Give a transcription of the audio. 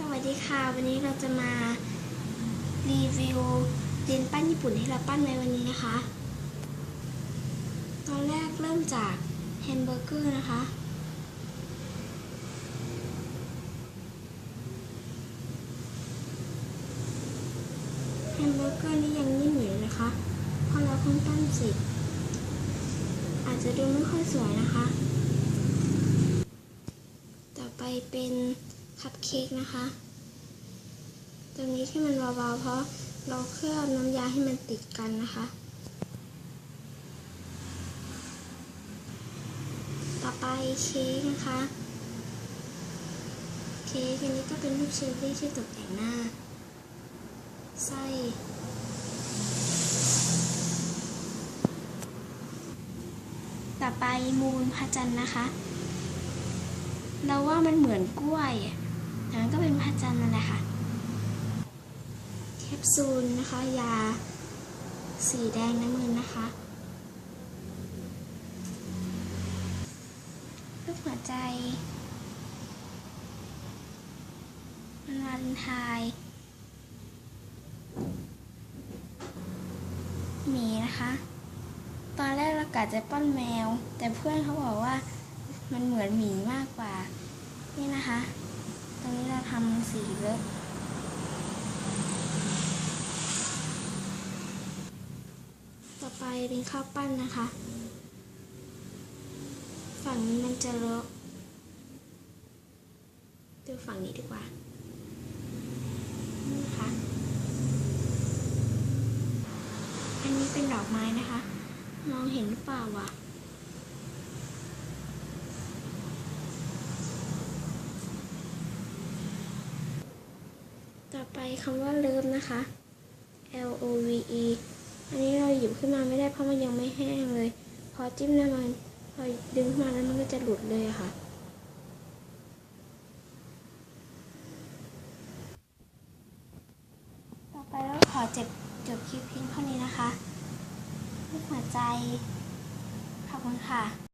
สวัสดีค่ะ วันนี้เราจะมารีวิวดินปั้นญี่ปุ่นที่เราปั้นในวันนี้นะคะ ตอนแรกเริ่มจากแฮมเบอร์เกอร์นะคะ แฮมเบอร์เกอร์นี่ยังนิ่มอยู่นะคะเพราะเราเพิ่งปั้นเสร็จอาจจะดูไม่ค่อยสวยนะคะ ต่อไปเป็น คัพเค้กนะคะ ตรงนี้ที่มันเบาๆ เพราะเราเคลือบน้ำยาให้มันติดกันนะคะ ต่อไปเค้กนะคะ เค้กอันนี้ก็เป็นรูปเชอร์รี่ที่ตกแต่งหน้า ไส้ต่อไปมูลพระจันทร์นะคะ เราว่ามันเหมือนกล้วย อะแต่มันก็เป็นพระจันทร์นั่นแหละค่ะ แคปซูลนะคะ ยาสีแดงน้ำเงินนะคะรูปหัวใจมันวาเลนไทน์หมีนะคะ ตอนแรกเรากะจะป้อนแมว แต่เพื่อนเขาบอกว่ามันเหมือนหมีมากกว่า นี่นะคะ ตรงนี้เราทำสีเลอะต่อไปเป็นข้าวปั้นนะคะ ฝั่งนี้มันจะเลอะดูฝั่งนี้ดีกว่านะคะอันนี้เป็นดอกไม้นะคะ มองเห็นหรือเปล่าวะ ต่อไปคำว่าเลิฟนะคะ L O V E อันนี้เราหยิบขึ้นมาไม่ได้เพราะมันยังไม่แห้งเลย พอจิ้มแล้วมันพอดึงขึ้นมาแล้วมันก็จะหลุดเลยอะค่ะ ต่อไปเราขอเจ็บจบคลิปเพียงเท่านี้นะคะรูปหัวใจ ขอบคุณค่ะ